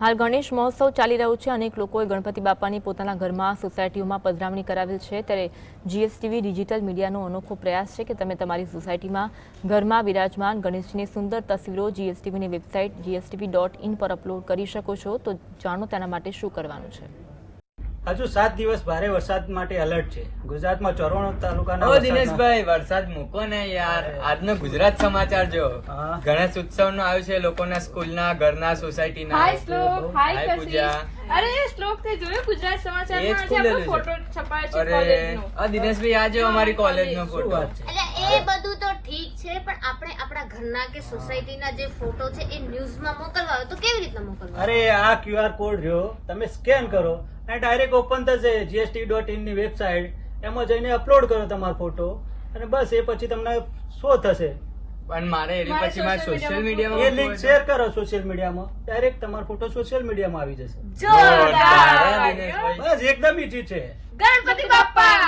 હાલ ગણેશ મહોત્સવ ચાલી રહ્યો છે. અનેક લોકોએ ગણપતિ બાપાની પોતાના ઘરમાં સોસાયટીઓમાં પધરામણી કરાવેલ છે. ત્યારે જીએસટીવી ડિજિટલ મીડિયાનો અનોખો પ્રયાસ છે કે તમે તમારી સોસાયટીમાં ઘરમાં બિરાજમાન ગણેશજીની સુંદર તસવીરો જીએસટીવીની વેબસાઇટ જીએસટીવી ડોટ ઇન પર અપલોડ કરી શકો છો. તો જાણો તેના માટે શું કરવાનું છે. હજુ સાત દિવસ ભારે વરસાદ માટે એલર્ટ છે. ગુજરાતમાં ચોરાણું તાલુકાના દિનેશભાઈ વરસાદ મૂકો ને યાર. આજનો ગુજરાત સમાચાર જો. ગણેશ ઉત્સવ નો આવ્યો છે લોકોના સ્કૂલના ઘરના સોસાયટીના. હાય શ્લોક. હાય પૂજા. અરે શ્લોક તે જોયો? ગુજરાત સમાચારમાં આજે આપણો ફોટો છે. છપાયો છે અરે. કોલેજનો આ દિનેશભાઈ આજે અમારી કોલેજ નો ફોટો છે? એ બધું તો ઠીક છે પણ આપણે આપણા ઘરના કે સોસાયટીના જે ફોટો છે એ ન્યૂઝમાં મોકલવા હોય તો કેવી રીતના મોકલવા અરે આ ક્યુઆર કોડ રહ્યો તમે સ્કેન કરો અને ડાયરેક્ટ ઓપન થશે જીએસટી ડોટ ઇનની વેબસાઇટ એમાં જઈને અપલોડ કરો તમારો ફોટો અને બસ એ પછી તમને શો થશે. પણ મારે એની પછી મારે સોશિયલ મીડિયામાં એ લિંક શેર કરો સોશિયલ મીડિયામાં ડાયરેક્ટ તમારો ફોટો સોશિયલ મીડિયામાં આવી જશે. જોરદાર? બસ એકદમ ઈઝી છે. ગણપતિ બાપા!